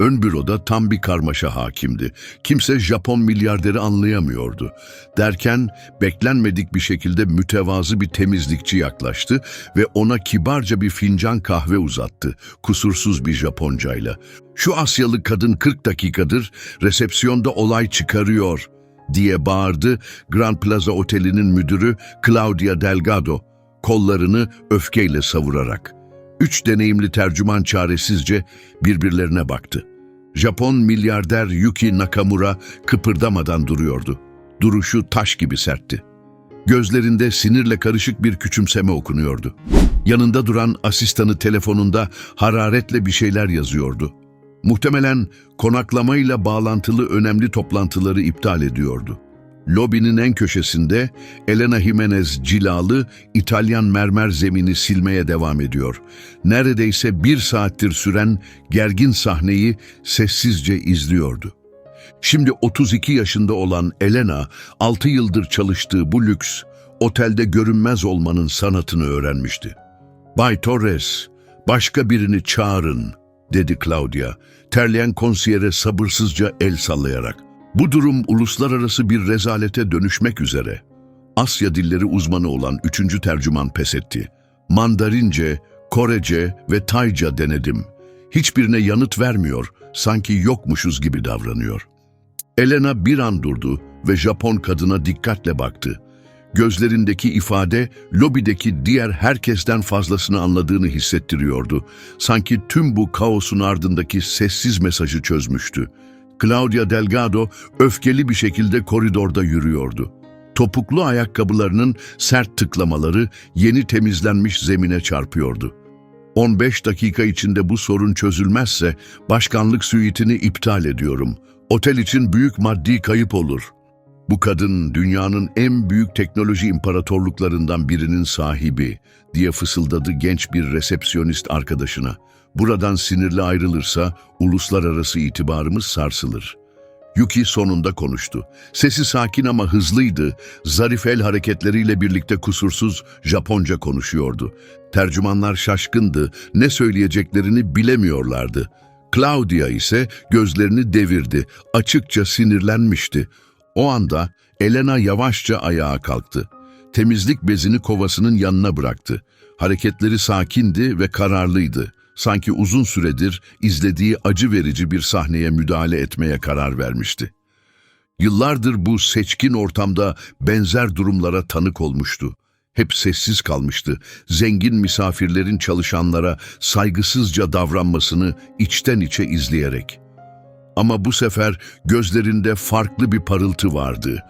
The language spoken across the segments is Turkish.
Ön büroda tam bir karmaşa hakimdi. Kimse Japon milyarderi anlayamıyordu. Derken beklenmedik bir şekilde mütevazı bir temizlikçi yaklaştı ve ona kibarca bir fincan kahve uzattı. Kusursuz bir Japoncayla. Şu Asyalı kadın 40 dakikadır resepsiyonda olay çıkarıyor diye bağırdı Grand Plaza Oteli'nin müdürü Claudia Delgado kollarını öfkeyle savurarak. Üç deneyimli tercüman çaresizce birbirlerine baktı. Japon milyarder Yuki Nakamura kıpırdamadan duruyordu. Duruşu taş gibi sertti. Gözlerinde sinirle karışık bir küçümseme okunuyordu. Yanında duran asistanı telefonunda hararetle bir şeyler yazıyordu. Muhtemelen konaklamayla bağlantılı önemli toplantıları iptal ediyordu. Lobinin en köşesinde Elena Jimenez cilalı İtalyan mermer zemini silmeye devam ediyor. Neredeyse bir saattir süren gergin sahneyi sessizce izliyordu. Şimdi 32 yaşında olan Elena, 6 yıldır çalıştığı bu lüks, otelde görünmez olmanın sanatını öğrenmişti. Bay Torres, başka birini çağırın, dedi Claudia, terleyen konsiyere sabırsızca el sallayarak. Bu durum uluslararası bir rezalete dönüşmek üzere. Asya dilleri uzmanı olan üçüncü tercüman pes etti. Mandarince, Korece ve Tayca denedim. Hiçbirine yanıt vermiyor, sanki yokmuşuz gibi davranıyor. Elena bir an durdu ve Japon kadına dikkatle baktı. Gözlerindeki ifade lobideki diğer herkesten fazlasını anladığını hissettiriyordu. Sanki tüm bu kaosun ardındaki sessiz mesajı çözmüştü. Claudia Delgado öfkeli bir şekilde koridorda yürüyordu. Topuklu ayakkabılarının sert tıklamaları yeni temizlenmiş zemine çarpıyordu. 15 dakika içinde bu sorun çözülmezse başkanlık suitini iptal ediyorum. Otel için büyük maddi kayıp olur. Bu kadın dünyanın en büyük teknoloji imparatorluklarından birinin sahibi diye fısıldadı genç bir resepsiyonist arkadaşına. Buradan sinirli ayrılırsa uluslararası itibarımız sarsılır. Yuki sonunda konuştu. Sesi sakin ama hızlıydı. Zarif el hareketleriyle birlikte kusursuz Japonca konuşuyordu. Tercümanlar şaşkındı. Ne söyleyeceklerini bilemiyorlardı. Claudia ise gözlerini devirdi. Açıkça sinirlenmişti. O anda Elena yavaşça ayağa kalktı. Temizlik bezini kovasının yanına bıraktı. Hareketleri sakindi ve kararlıydı. Sanki uzun süredir izlediği acı verici bir sahneye müdahale etmeye karar vermişti. Yıllardır bu seçkin ortamda benzer durumlara tanık olmuştu. Hep sessiz kalmıştı. Zengin misafirlerin çalışanlara saygısızca davranmasını içten içe izleyerek. Ama bu sefer gözlerinde farklı bir parıltı vardı.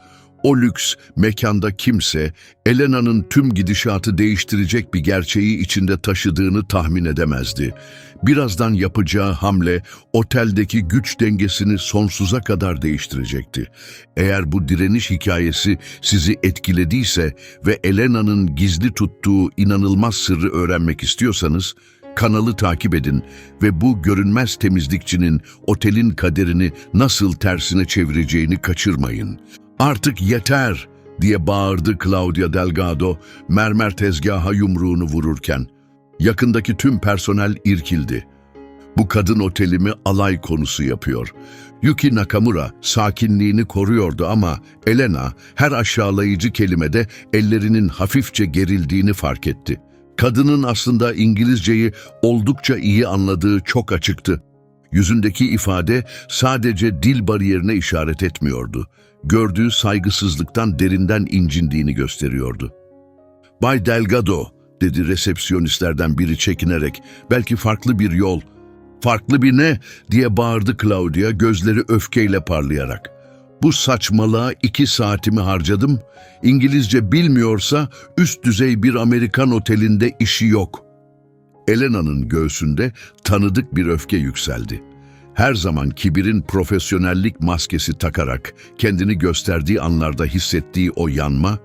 O lüks mekanda kimse Elena'nın tüm gidişatı değiştirecek bir gerçeği içinde taşıdığını tahmin edemezdi. Birazdan yapacağı hamle oteldeki güç dengesini sonsuza kadar değiştirecekti. Eğer bu direniş hikayesi sizi etkilediyse ve Elena'nın gizli tuttuğu inanılmaz sırrı öğrenmek istiyorsanız Kanalı takip edin ve bu görünmez temizlikçinin otelin kaderini nasıl tersine çevireceğini kaçırmayın. Artık yeter diye bağırdı Claudia Delgado mermer tezgaha yumruğunu vururken. Yakındaki tüm personel irkildi. Bu kadın otelimi alay konusu yapıyor. Yuki Nakamura sakinliğini koruyordu ama Elena her aşağılayıcı kelimede ellerinin hafifçe gerildiğini fark etti. Kadının aslında İngilizceyi oldukça iyi anladığı çok açıktı. Yüzündeki ifade sadece dil bariyerine işaret etmiyordu. Gördüğü saygısızlıktan derinden incindiğini gösteriyordu. Bay Delgado, dedi resepsiyonistlerden biri çekinerek, belki farklı bir yol. Farklı bir ne? diye bağırdı Claudia gözleri öfkeyle parlayarak. Bu saçmalığa iki saatimi harcadım. İngilizce bilmiyorsa üst düzey bir Amerikan otelinde işi yok. Elena'nın göğsünde tanıdık bir öfke yükseldi. Her zaman kibirin profesyonellik maskesi takarak kendini gösterdiği anlarda hissettiği o yanma,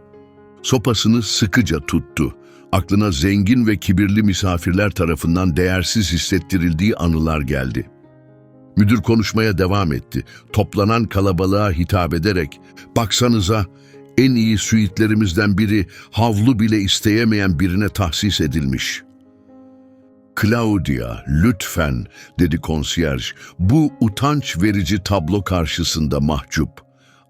sopasını sıkıca tuttu. Aklına zengin ve kibirli misafirler tarafından değersiz hissettirildiği anılar geldi.'' Müdür konuşmaya devam etti. Toplanan kalabalığa hitap ederek, baksanıza en iyi suitlerimizden biri havlu bile isteyemeyen birine tahsis edilmiş. Claudia, lütfen, dedi konsiyerj. Bu utanç verici tablo karşısında mahcup.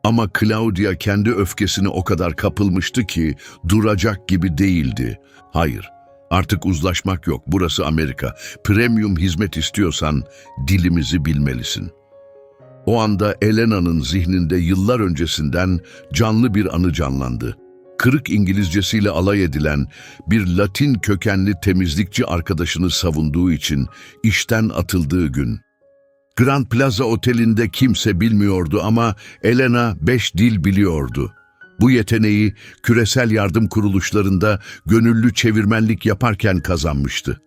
Ama Claudia kendi öfkesine o kadar kapılmıştı ki duracak gibi değildi. Hayır, artık uzlaşmak yok. Burası Amerika. Premium hizmet istiyorsan dilimizi bilmelisin. O anda Elena'nın zihninde yıllar öncesinden canlı bir anı canlandı. Kırık İngilizcesiyle alay edilen bir Latin kökenli temizlikçi arkadaşını savunduğu için işten atıldığı gün. Grand Plaza Oteli'nde kimse bilmiyordu ama Elena beş dil biliyordu. Bu yeteneği küresel yardım kuruluşlarında gönüllü çevirmenlik yaparken kazanmıştı.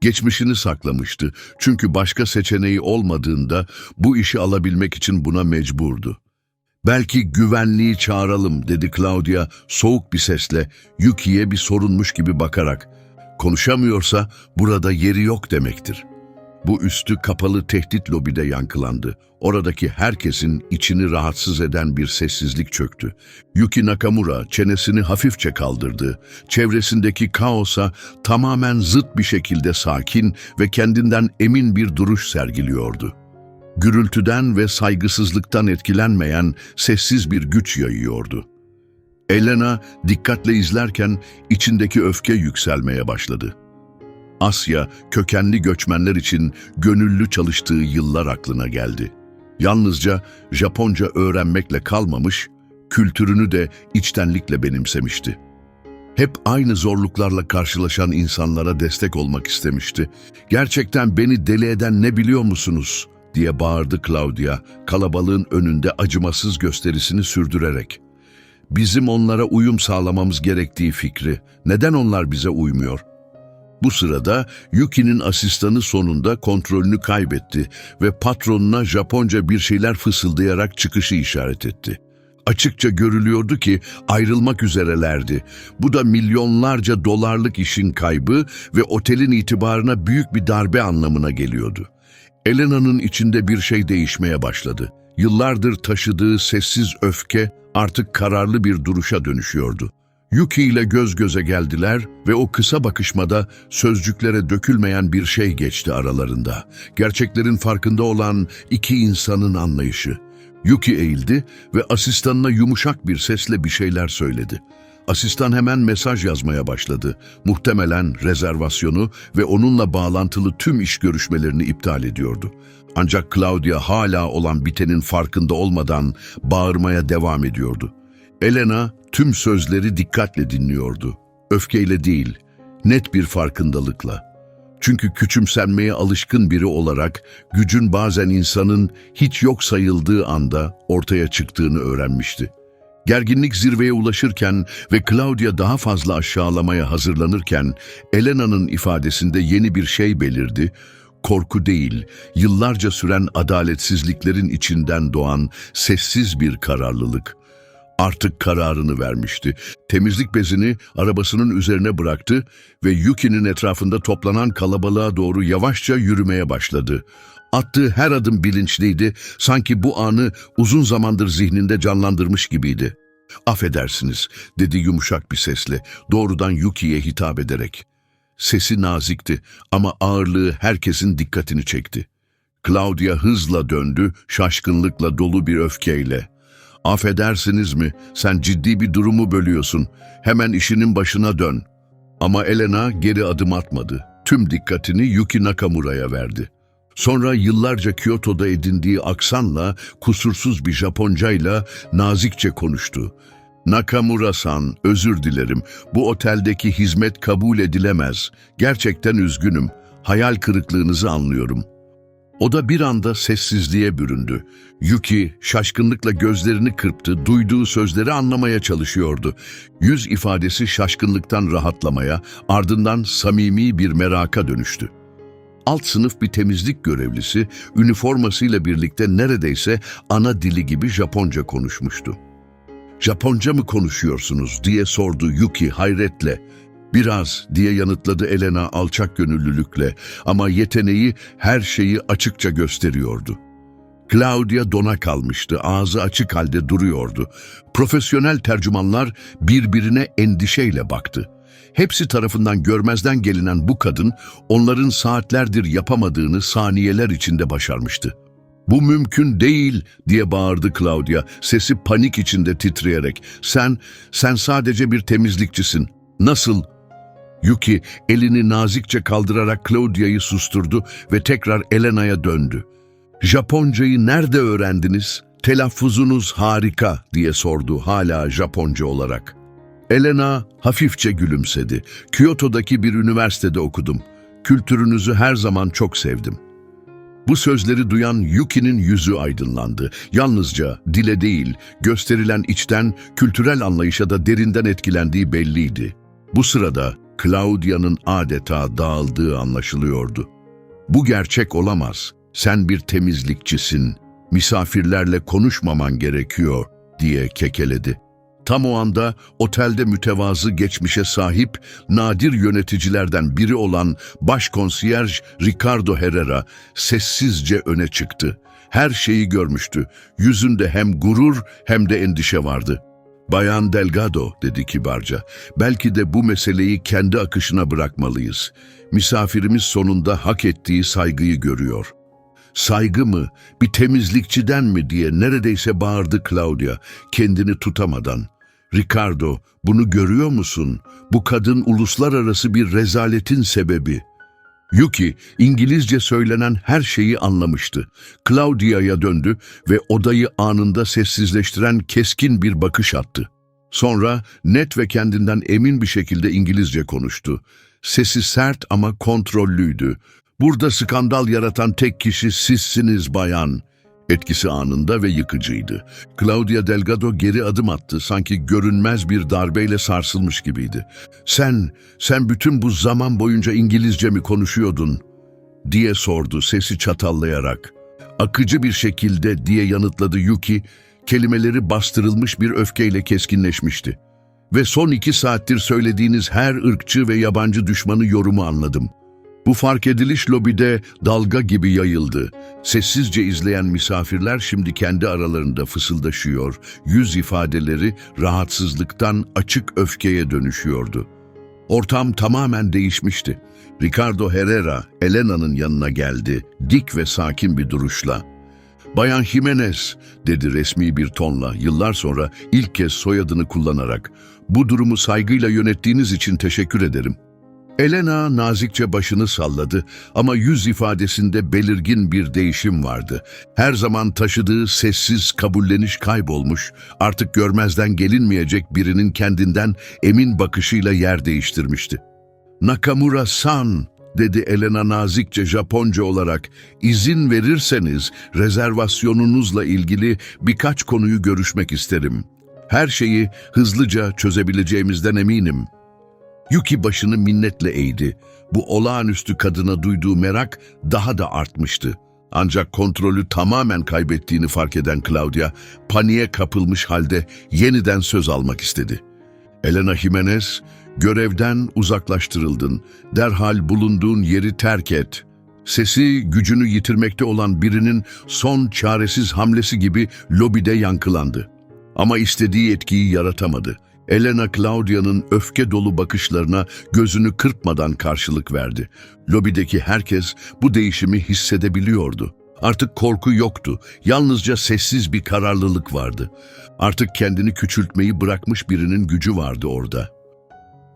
Geçmişini saklamıştı çünkü başka seçeneği olmadığında bu işi alabilmek için buna mecburdu. Belki güvenliği çağıralım dedi Claudia soğuk bir sesle Yuki'ye bir sorunmuş gibi bakarak. Konuşamıyorsa burada yeri yok demektir. Bu üstü kapalı tehdit lobide yankılandı. Oradaki herkesin içini rahatsız eden bir sessizlik çöktü. Yuki Nakamura çenesini hafifçe kaldırdı. Çevresindeki kaosa tamamen zıt bir şekilde sakin ve kendinden emin bir duruş sergiliyordu. Gürültüden ve saygısızlıktan etkilenmeyen sessiz bir güç yayıyordu. Elena dikkatle izlerken içindeki öfke yükselmeye başladı. Asya, kökenli göçmenler için gönüllü çalıştığı yıllar aklına geldi. Yalnızca Japonca öğrenmekle kalmamış, kültürünü de içtenlikle benimsemişti. Hep aynı zorluklarla karşılaşan insanlara destek olmak istemişti. Gerçekten beni deli eden ne biliyor musunuz? Diye bağırdı Claudia, kalabalığın önünde acımasız gösterisini sürdürerek. Bizim onlara uyum sağlamamız gerektiği fikri. Neden onlar bize uymuyor? Bu sırada Yuki'nin asistanı sonunda kontrolünü kaybetti ve patronuna Japonca bir şeyler fısıldayarak çıkışı işaret etti. Açıkça görülüyordu ki ayrılmak üzerelerdi. Bu da milyonlarca dolarlık işin kaybı ve otelin itibarına büyük bir darbe anlamına geliyordu. Elena'nın içinde bir şey değişmeye başladı. Yıllardır taşıdığı sessiz öfke artık kararlı bir duruşa dönüşüyordu. Yuki ile göz göze geldiler ve o kısa bakışmada sözcüklere dökülmeyen bir şey geçti aralarında. Gerçeklerin farkında olan iki insanın anlayışı. Yuki eğildi ve asistanına yumuşak bir sesle bir şeyler söyledi. Asistan hemen mesaj yazmaya başladı. Muhtemelen rezervasyonu ve onunla bağlantılı tüm iş görüşmelerini iptal ediyordu. Ancak Claudia hala olan bitenin farkında olmadan bağırmaya devam ediyordu. Elena tüm sözleri dikkatle dinliyordu. Öfkeyle değil, net bir farkındalıkla. Çünkü küçümsenmeye alışkın biri olarak gücün bazen insanın hiç yok sayıldığı anda ortaya çıktığını öğrenmişti. Gerginlik zirveye ulaşırken ve Claudia daha fazla aşağılamaya hazırlanırken Elena'nın ifadesinde yeni bir şey belirdi. Korku değil, yıllarca süren adaletsizliklerin içinden doğan sessiz bir kararlılık. Artık kararını vermişti. Temizlik bezini arabasının üzerine bıraktı ve Yuki'nin etrafında toplanan kalabalığa doğru yavaşça yürümeye başladı. Attığı her adım bilinçliydi, sanki bu anı uzun zamandır zihninde canlandırmış gibiydi. Affedersiniz, dedi yumuşak bir sesle, doğrudan Yuki'ye hitap ederek. Sesi nazikti ama ağırlığı herkesin dikkatini çekti. Claudia hızla döndü, şaşkınlıkla dolu bir öfkeyle. Affedersiniz mi, sen ciddi bir durumu bölüyorsun. Hemen işinin başına dön. Ama Elena geri adım atmadı. Tüm dikkatini Yuki Nakamura'ya verdi. Sonra yıllarca Kyoto'da edindiği aksanla, kusursuz bir Japoncayla nazikçe konuştu. Nakamura-san, özür dilerim. Bu oteldeki hizmet kabul edilemez. Gerçekten üzgünüm. Hayal kırıklığınızı anlıyorum. O da bir anda sessizliğe büründü. Yuki şaşkınlıkla gözlerini kırptı, duyduğu sözleri anlamaya çalışıyordu. Yüz ifadesi şaşkınlıktan rahatlamaya, ardından samimi bir meraka dönüştü. Alt sınıf bir temizlik görevlisi, üniformasıyla birlikte neredeyse ana dili gibi Japonca konuşmuştu. Japonca mı konuşuyorsunuz diye sordu Yuki hayretle. Biraz diye yanıtladı Elena alçak gönüllülükle ama yeteneği her şeyi açıkça gösteriyordu. Claudia dona kalmıştı, ağzı açık halde duruyordu. Profesyonel tercümanlar birbirine endişeyle baktı. Hepsi tarafından görmezden gelinen bu kadın onların saatlerdir yapamadığını saniyeler içinde başarmıştı. Bu mümkün değil diye bağırdı Claudia, sesi panik içinde titreyerek. Sen, sen sadece bir temizlikçisin. Nasıl? Yuki elini nazikçe kaldırarak Claudia'yı susturdu ve tekrar Elena'ya döndü. Japoncayı nerede öğrendiniz? Telaffuzunuz harika diye sordu hala Japonca olarak. Elena hafifçe gülümsedi. Kyoto'daki bir üniversitede okudum. Kültürünüzü her zaman çok sevdim. Bu sözleri duyan Yuki'nin yüzü aydınlandı. Yalnızca dile değil, gösterilen içten, kültürel anlayışa da derinden etkilendiği belliydi. Bu sırada Claudia'nın adeta dağıldığı anlaşılıyordu. Bu gerçek olamaz. Sen bir temizlikçisin. Misafirlerle konuşmaman gerekiyor diye kekeledi. Tam o anda otelde mütevazı geçmişe sahip nadir yöneticilerden biri olan başkonsiyerj Ricardo Herrera sessizce öne çıktı. Her şeyi görmüştü. Yüzünde hem gurur hem de endişe vardı. Bayan Delgado dedi kibarca. Belki de bu meseleyi kendi akışına bırakmalıyız. Misafirimiz sonunda hak ettiği saygıyı görüyor. Saygı mı, bir temizlikçiden mi diye neredeyse bağırdı Claudia kendini tutamadan. Ricardo, bunu görüyor musun? Bu kadın uluslararası bir rezaletin sebebi. Yuki, İngilizce söylenen her şeyi anlamıştı. Claudia'ya döndü ve odayı anında sessizleştiren keskin bir bakış attı. Sonra net ve kendinden emin bir şekilde İngilizce konuştu. Sesi sert ama kontrollüydü. Burada skandal yaratan tek kişi sizsiniz bayan. Etkisi anında ve yıkıcıydı. Claudia Delgado geri adım attı, sanki görünmez bir darbeyle sarsılmış gibiydi. Sen, sen bütün bu zaman boyunca İngilizce mi konuşuyordun? diye sordu sesi çatallayarak. Akıcı bir şekilde diye yanıtladı Yuki, kelimeleri bastırılmış bir öfkeyle keskinleşmişti. Ve son iki saattir söylediğiniz her ırkçı ve yabancı düşmanı yorumu anladım. Bu fark ediliş lobide dalga gibi yayıldı. Sessizce izleyen misafirler şimdi kendi aralarında fısıldaşıyor. Yüz ifadeleri rahatsızlıktan açık öfkeye dönüşüyordu. Ortam tamamen değişmişti. Ricardo Herrera, Elena'nın yanına geldi, dik ve sakin bir duruşla. Bayan Jimenez, dedi resmi bir tonla, yıllar sonra ilk kez soyadını kullanarak. Bu durumu saygıyla yönettiğiniz için teşekkür ederim. Elena nazikçe başını salladı ama yüz ifadesinde belirgin bir değişim vardı. Her zaman taşıdığı sessiz kabulleniş kaybolmuş, artık görmezden gelinmeyecek birinin kendinden emin bakışıyla yer değiştirmişti. Nakamura-san, dedi Elena nazikçe Japonca olarak, izin verirseniz rezervasyonunuzla ilgili birkaç konuyu görüşmek isterim. Her şeyi hızlıca çözebileceğimizden eminim.'' Yuki başını minnetle eğdi. Bu olağanüstü kadına duyduğu merak daha da artmıştı. Ancak kontrolü tamamen kaybettiğini fark eden Claudia, paniğe kapılmış halde yeniden söz almak istedi. Elena Jimenez, görevden uzaklaştırıldın. Derhal bulunduğun yeri terk et. Sesi gücünü yitirmekte olan birinin son çaresiz hamlesi gibi lobide yankılandı. Ama istediği etkiyi yaratamadı. Elena Claudia'nın öfke dolu bakışlarına gözünü kırpmadan karşılık verdi. Lobideki herkes bu değişimi hissedebiliyordu. Artık korku yoktu, yalnızca sessiz bir kararlılık vardı. Artık kendini küçültmeyi bırakmış birinin gücü vardı orada.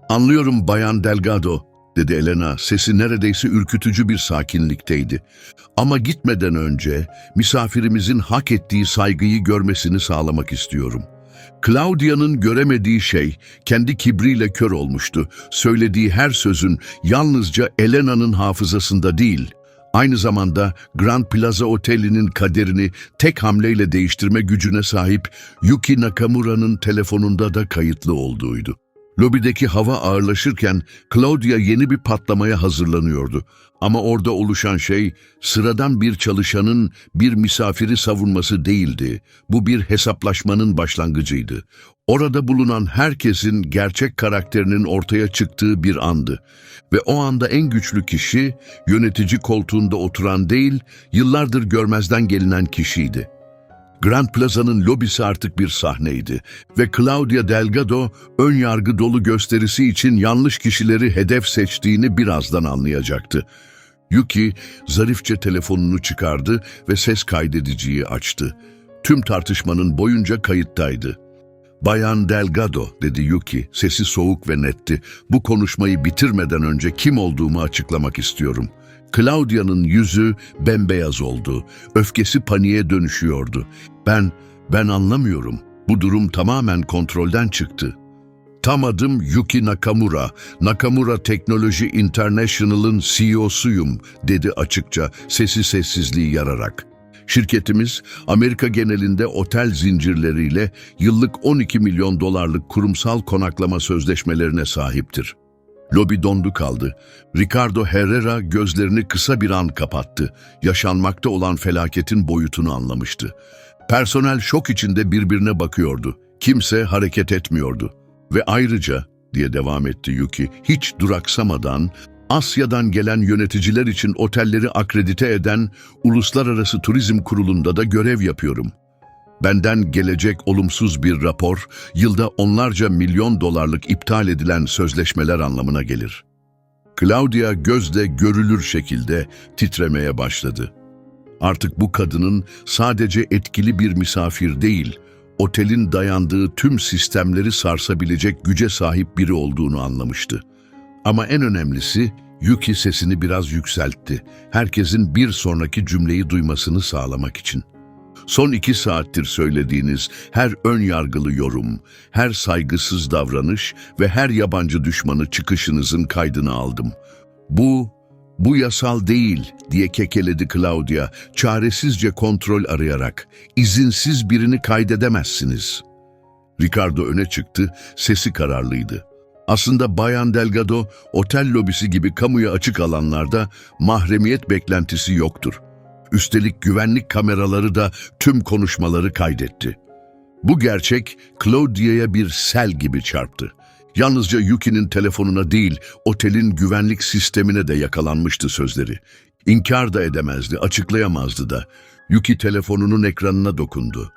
Anlıyorum Bayan Delgado, dedi Elena. Sesi neredeyse ürkütücü bir sakinlikteydi. Ama gitmeden önce misafirimizin hak ettiği saygıyı görmesini sağlamak istiyorum.'' Claudia'nın göremediği şey kendi kibriyle kör olmuştu. Söylediği her sözün yalnızca Elena'nın hafızasında değil, aynı zamanda Grand Plaza Oteli'nin kaderini tek hamleyle değiştirme gücüne sahip Yuki Nakamura'nın telefonunda da kayıtlı olduğuydu. Lobideki hava ağırlaşırken Claudia yeni bir patlamaya hazırlanıyordu. Ama orada oluşan şey sıradan bir çalışanın bir misafiri savunması değildi. Bu bir hesaplaşmanın başlangıcıydı. Orada bulunan herkesin gerçek karakterinin ortaya çıktığı bir andı. Ve o anda en güçlü kişi yönetici koltuğunda oturan değil, yıllardır görmezden gelinen kişiydi. Grand Plaza'nın lobisi artık bir sahneydi ve Claudia Delgado ön yargı dolu gösterisi için yanlış kişileri hedef seçtiğini birazdan anlayacaktı. Yuki zarifçe telefonunu çıkardı ve ses kaydediciyi açtı. Tüm tartışmanın boyunca kayıttaydı. Bayan Delgado, dedi Yuki, sesi soğuk ve netti. Bu konuşmayı bitirmeden önce kim olduğumu açıklamak istiyorum. Claudia'nın yüzü bembeyaz oldu. Öfkesi paniğe dönüşüyordu. Ben, ben anlamıyorum. Bu durum tamamen kontrolden çıktı. Tam adım Yuki Nakamura, Nakamura Teknoloji International'ın CEO'suyum, dedi açıkça, sesi sessizliği yararak. Şirketimiz Amerika genelinde otel zincirleriyle yıllık 12 milyon dolarlık kurumsal konaklama sözleşmelerine sahiptir. Lobi dondu kaldı. Ricardo Herrera gözlerini kısa bir an kapattı. Yaşanmakta olan felaketin boyutunu anlamıştı. Personel şok içinde birbirine bakıyordu. Kimse hareket etmiyordu. Ve ayrıca, diye devam etti Yuki, hiç duraksamadan Asya'dan gelen yöneticiler için otelleri akredite eden Uluslararası Turizm Kurulu'nda da görev yapıyorum. Benden gelecek olumsuz bir rapor, yılda onlarca milyon dolarlık iptal edilen sözleşmeler anlamına gelir. Claudia gözde görülür şekilde titremeye başladı. Artık bu kadının sadece etkili bir misafir değil, otelin dayandığı tüm sistemleri sarsabilecek güce sahip biri olduğunu anlamıştı. Ama en önemlisi Yuki sesini biraz yükseltti. Herkesin bir sonraki cümleyi duymasını sağlamak için. Son iki saattir söylediğiniz her ön yargılı yorum, her saygısız davranış ve her yabancı düşmanı çıkışınızın kaydını aldım. Bu, bu yasal değil diye kekeledi Claudia, çaresizce kontrol arayarak. İzinsiz birini kaydedemezsiniz. Ricardo öne çıktı, sesi kararlıydı. Aslında Bayan Delgado, otel lobisi gibi kamuya açık alanlarda mahremiyet beklentisi yoktur. Üstelik güvenlik kameraları da tüm konuşmaları kaydetti. Bu gerçek Claudia'ya bir sel gibi çarptı. Yalnızca Yuki'nin telefonuna değil, otelin güvenlik sistemine de yakalanmıştı sözleri. İnkar da edemezdi, açıklayamazdı da. Yuki telefonunun ekranına dokundu.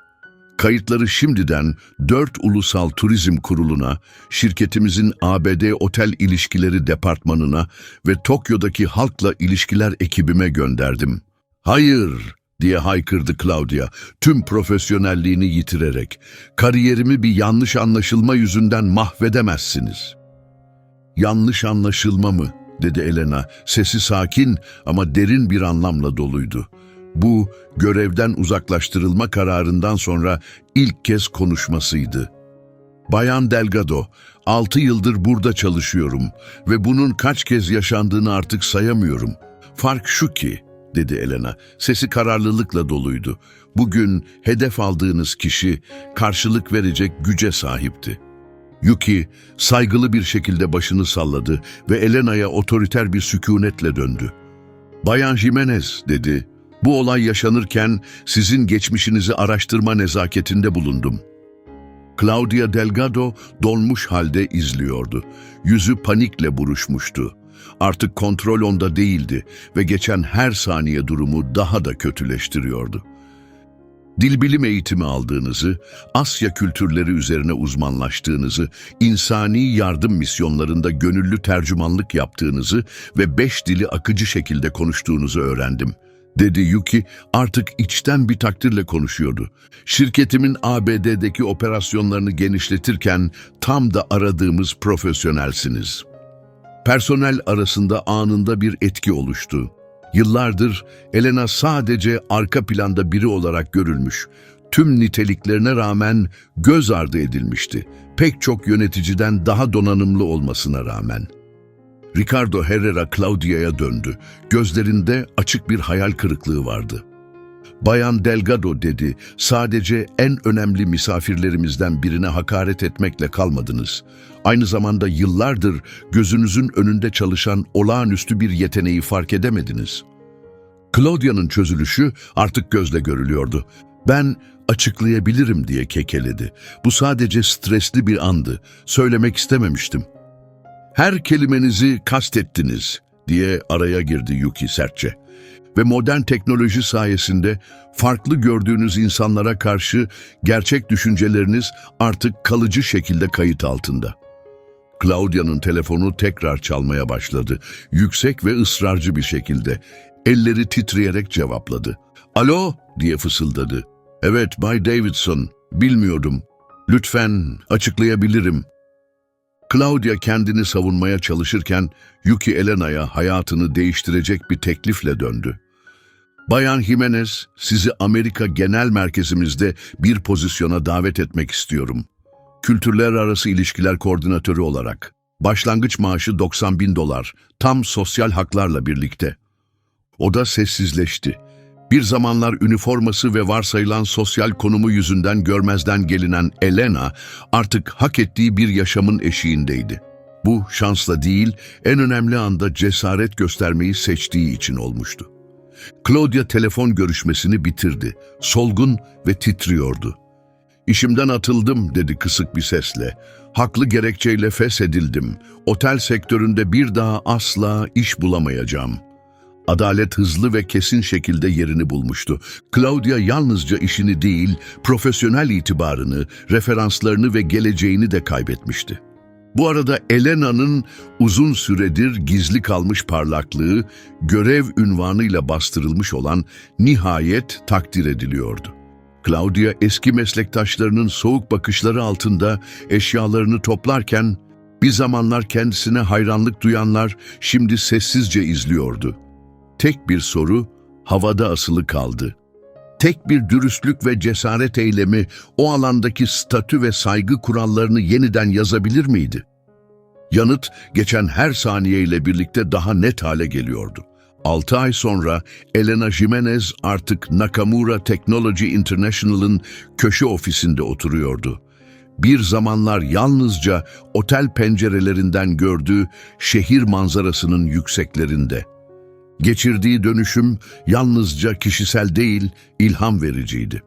Kayıtları şimdiden 4 Ulusal Turizm Kurulu'na, şirketimizin ABD Otel İlişkileri Departmanı'na ve Tokyo'daki halkla ilişkiler ekibime gönderdim. Hayır diye haykırdı Claudia tüm profesyonelliğini yitirerek. Kariyerimi bir yanlış anlaşılma yüzünden mahvedemezsiniz. Yanlış anlaşılma mı? dedi Elena. Sesi sakin ama derin bir anlamla doluydu. Bu görevden uzaklaştırılma kararından sonra ilk kez konuşmasıydı. Bayan Delgado, altı yıldır burada çalışıyorum ve bunun kaç kez yaşandığını artık sayamıyorum. Fark şu ki, dedi Elena, sesi kararlılıkla doluydu. Bugün hedef aldığınız kişi karşılık verecek güce sahipti. Yuki saygılı bir şekilde başını salladı ve Elena'ya otoriter bir sükunetle döndü. Bayan Jimenez, dedi, bu olay yaşanırken sizin geçmişinizi araştırma nezaketinde bulundum. Claudia Delgado donmuş halde izliyordu. Yüzü panikle buruşmuştu. Artık kontrol onda değildi ve geçen her saniye durumu daha da kötüleştiriyordu. Dil bilim eğitimi aldığınızı, Asya kültürleri üzerine uzmanlaştığınızı, insani yardım misyonlarında gönüllü tercümanlık yaptığınızı ve beş dili akıcı şekilde konuştuğunuzu öğrendim.'' dedi Yuki artık içten bir takdirle konuşuyordu. Şirketimin ABD'deki operasyonlarını genişletirken tam da aradığımız profesyonelsiniz. Personel arasında anında bir etki oluştu. Yıllardır Elena sadece arka planda biri olarak görülmüş. Tüm niteliklerine rağmen göz ardı edilmişti. Pek çok yöneticiden daha donanımlı olmasına rağmen. Ricardo Herrera Claudia'ya döndü. Gözlerinde açık bir hayal kırıklığı vardı. Bayan Delgado dedi, sadece en önemli misafirlerimizden birine hakaret etmekle kalmadınız. Aynı zamanda yıllardır gözünüzün önünde çalışan olağanüstü bir yeteneği fark edemediniz. Claudia'nın çözülüşü artık gözle görülüyordu. Ben açıklayabilirim diye kekeledi. Bu sadece stresli bir andı. Söylemek istememiştim. Her kelimenizi kastettiniz diye araya girdi Yuki sertçe. Ve modern teknoloji sayesinde farklı gördüğünüz insanlara karşı gerçek düşünceleriniz artık kalıcı şekilde kayıt altında. Claudia'nın telefonu tekrar çalmaya başladı. Yüksek ve ısrarcı bir şekilde. Elleri titreyerek cevapladı. Alo diye fısıldadı. Evet Bay Davidson, bilmiyordum. Lütfen açıklayabilirim. Claudia kendini savunmaya çalışırken Yuki Elena'ya hayatını değiştirecek bir teklifle döndü. Bayan Jimenez, sizi Amerika Genel Merkezimizde bir pozisyona davet etmek istiyorum. Kültürler Arası İlişkiler Koordinatörü olarak. Başlangıç maaşı 90 bin dolar, tam sosyal haklarla birlikte. O da sessizleşti. Bir zamanlar üniforması ve varsayılan sosyal konumu yüzünden görmezden gelinen Elena artık hak ettiği bir yaşamın eşiğindeydi. Bu şansla değil, en önemli anda cesaret göstermeyi seçtiği için olmuştu. Claudia telefon görüşmesini bitirdi. Solgun ve titriyordu. İşimden atıldım dedi kısık bir sesle. Haklı gerekçeyle feshedildim. Otel sektöründe bir daha asla iş bulamayacağım. Adalet hızlı ve kesin şekilde yerini bulmuştu. Claudia yalnızca işini değil, profesyonel itibarını, referanslarını ve geleceğini de kaybetmişti. Bu arada Elena'nın uzun süredir gizli kalmış parlaklığı, görev ünvanıyla bastırılmış olan nihayet takdir ediliyordu. Claudia eski meslektaşlarının soğuk bakışları altında eşyalarını toplarken bir zamanlar kendisine hayranlık duyanlar şimdi sessizce izliyordu. Tek bir soru havada asılı kaldı. Tek bir dürüstlük ve cesaret eylemi o alandaki statü ve saygı kurallarını yeniden yazabilir miydi? Yanıt geçen her saniyeyle birlikte daha net hale geliyordu. 6 ay sonra Elena Jimenez artık Nakamura Technology International'ın köşe ofisinde oturuyordu. Bir zamanlar yalnızca otel pencerelerinden gördüğü şehir manzarasının yükseklerinde. Geçirdiği dönüşüm yalnızca kişisel değil, ilham vericiydi.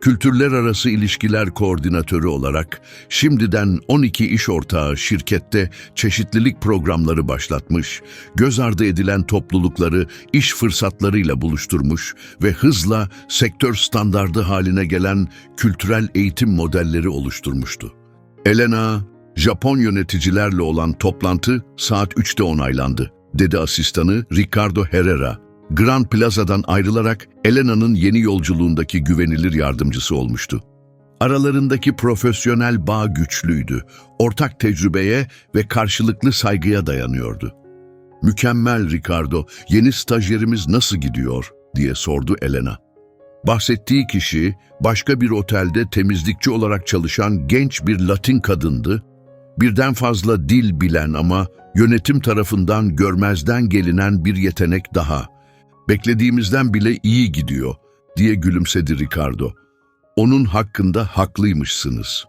Kültürler Arası İlişkiler Koordinatörü olarak şimdiden 12 iş ortağı şirkette çeşitlilik programları başlatmış, göz ardı edilen toplulukları iş fırsatlarıyla buluşturmuş ve hızla sektör standardı haline gelen kültürel eğitim modelleri oluşturmuştu. Elena, Japon yöneticilerle olan toplantı saat 3'te onaylandı, dedi asistanı Ricardo Herrera. Grand Plaza'dan ayrılarak Elena'nın yeni yolculuğundaki güvenilir yardımcısı olmuştu. Aralarındaki profesyonel bağ güçlüydü, ortak tecrübeye ve karşılıklı saygıya dayanıyordu. Mükemmel Ricardo, yeni stajyerimiz nasıl gidiyor diye sordu Elena. Bahsettiği kişi başka bir otelde temizlikçi olarak çalışan genç bir Latin kadındı. Birden fazla dil bilen ama yönetim tarafından görmezden gelinen bir yetenek daha. Beklediğimizden bile iyi gidiyor diye gülümsedi Ricardo. Onun hakkında haklıymışsınız.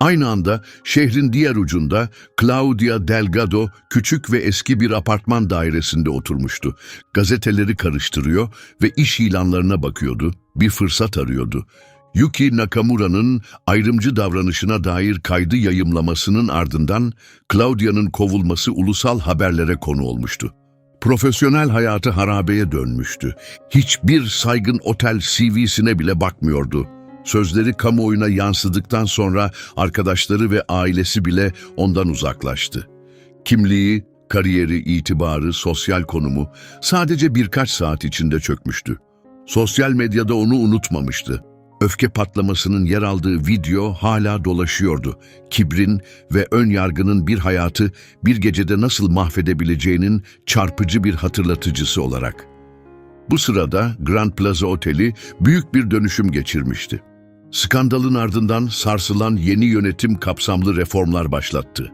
Aynı anda şehrin diğer ucunda Claudia Delgado küçük ve eski bir apartman dairesinde oturmuştu. Gazeteleri karıştırıyor ve iş ilanlarına bakıyordu, bir fırsat arıyordu. Yuki Nakamura'nın ayrımcı davranışına dair kaydı yayımlamasının ardından Claudia'nın kovulması ulusal haberlere konu olmuştu. Profesyonel hayatı harabeye dönmüştü. Hiçbir saygın otel CV'sine bile bakmıyordu. Sözleri kamuoyuna yansıdıktan sonra arkadaşları ve ailesi bile ondan uzaklaştı. Kimliği, kariyeri, itibarı, sosyal konumu sadece birkaç saat içinde çökmüştü. Sosyal medyada onu unutmamıştı. Öfke patlamasının yer aldığı video hala dolaşıyordu. Kibrin ve ön yargının bir hayatı bir gecede nasıl mahvedebileceğinin çarpıcı bir hatırlatıcısı olarak. Bu sırada Grand Plaza Oteli büyük bir dönüşüm geçirmişti. Skandalın ardından sarsılan yeni yönetim kapsamlı reformlar başlattı.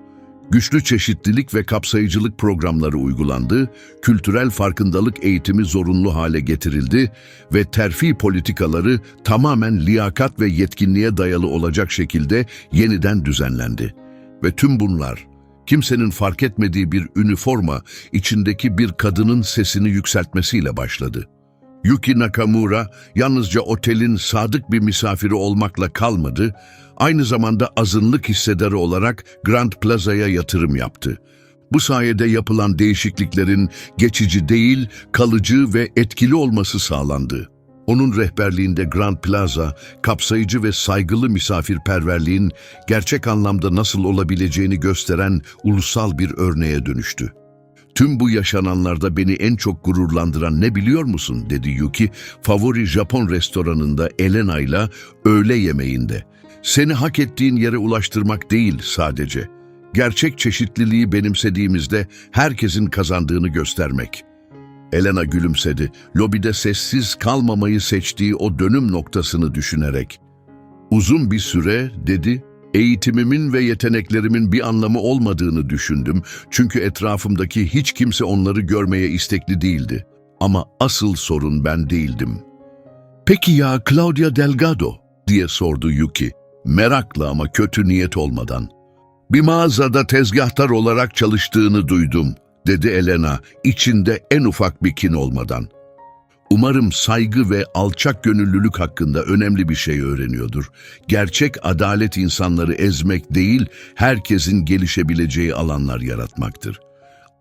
Güçlü çeşitlilik ve kapsayıcılık programları uygulandı, kültürel farkındalık eğitimi zorunlu hale getirildi ve terfi politikaları tamamen liyakat ve yetkinliğe dayalı olacak şekilde yeniden düzenlendi. Ve tüm bunlar, kimsenin fark etmediği bir üniforma içindeki bir kadının sesini yükseltmesiyle başladı. Yuki Nakamura yalnızca otelin sadık bir misafiri olmakla kalmadı, aynı zamanda azınlık hissedarı olarak Grand Plaza'ya yatırım yaptı. Bu sayede yapılan değişikliklerin geçici değil, kalıcı ve etkili olması sağlandı. Onun rehberliğinde Grand Plaza, kapsayıcı ve saygılı misafirperverliğin gerçek anlamda nasıl olabileceğini gösteren ulusal bir örneğe dönüştü. Tüm bu yaşananlarda beni en çok gururlandıran ne biliyor musun? dedi Yuki, favori Japon restoranında Elena ile öğle yemeğinde. Seni hak ettiğin yere ulaştırmak değil sadece. Gerçek çeşitliliği benimsediğimizde herkesin kazandığını göstermek. Elena gülümsedi, lobide sessiz kalmamayı seçtiği o dönüm noktasını düşünerek. Uzun bir süre, dedi, eğitimimin ve yeteneklerimin bir anlamı olmadığını düşündüm çünkü etrafımdaki hiç kimse onları görmeye istekli değildi. Ama asıl sorun ben değildim. Peki ya Claudia Delgado? diye sordu Yuki. Merakla ama kötü niyet olmadan. Bir mağazada tezgahtar olarak çalıştığını duydum, dedi Elena, içinde en ufak bir kin olmadan. Umarım saygı ve alçak gönüllülük hakkında önemli bir şey öğreniyordur. Gerçek adalet insanları ezmek değil, herkesin gelişebileceği alanlar yaratmaktır.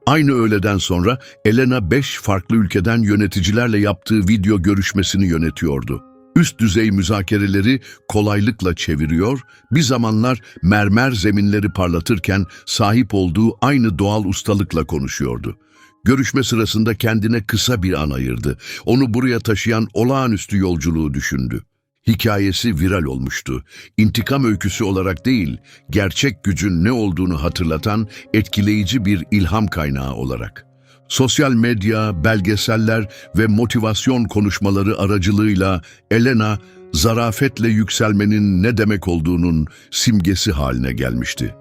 Aynı öğleden sonra Elena beş farklı ülkeden yöneticilerle yaptığı video görüşmesini yönetiyordu. Üst düzey müzakereleri kolaylıkla çeviriyor, bir zamanlar mermer zeminleri parlatırken sahip olduğu aynı doğal ustalıkla konuşuyordu. Görüşme sırasında kendine kısa bir an ayırdı. Onu buraya taşıyan olağanüstü yolculuğu düşündü. Hikayesi viral olmuştu. İntikam öyküsü olarak değil, gerçek gücün ne olduğunu hatırlatan etkileyici bir ilham kaynağı olarak. Sosyal medya, belgeseller ve motivasyon konuşmaları aracılığıyla Elena, zarafetle yükselmenin ne demek olduğunun simgesi haline gelmişti.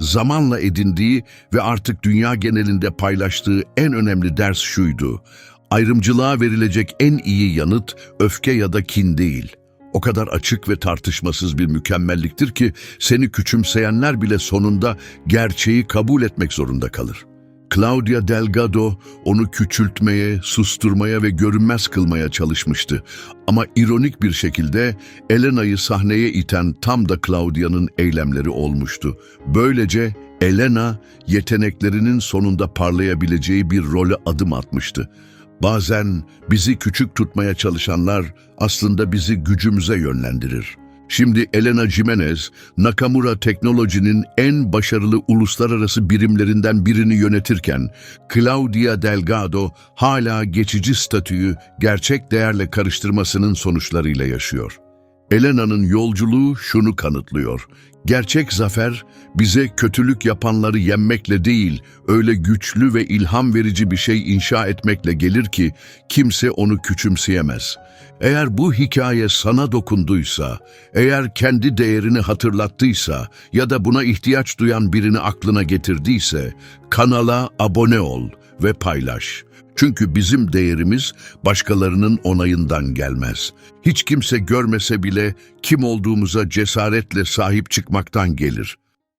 Zamanla edindiği ve artık dünya genelinde paylaştığı en önemli ders şuydu. Ayrımcılığa verilecek en iyi yanıt öfke ya da kin değil. O kadar açık ve tartışmasız bir mükemmelliktir ki seni küçümseyenler bile sonunda gerçeği kabul etmek zorunda kalır. Claudia Delgado onu küçültmeye, susturmaya ve görünmez kılmaya çalışmıştı. Ama ironik bir şekilde Elena'yı sahneye iten tam da Claudia'nın eylemleri olmuştu. Böylece Elena yeteneklerinin sonunda parlayabileceği bir role adım atmıştı. Bazen bizi küçük tutmaya çalışanlar aslında bizi gücümüze yönlendirir. Şimdi Elena Jimenez, Nakamura Teknoloji'nin en başarılı uluslararası birimlerinden birini yönetirken, Claudia Delgado hala geçici statüyü gerçek değerle karıştırmasının sonuçlarıyla yaşıyor. Elena'nın yolculuğu şunu kanıtlıyor. Gerçek zafer bize kötülük yapanları yenmekle değil, öyle güçlü ve ilham verici bir şey inşa etmekle gelir ki kimse onu küçümseyemez. Eğer bu hikaye sana dokunduysa, eğer kendi değerini hatırlattıysa ya da buna ihtiyaç duyan birini aklına getirdiyse, kanala abone ol ve paylaş. Çünkü bizim değerimiz başkalarının onayından gelmez. Hiç kimse görmese bile kim olduğumuza cesaretle sahip çıkmaktan gelir.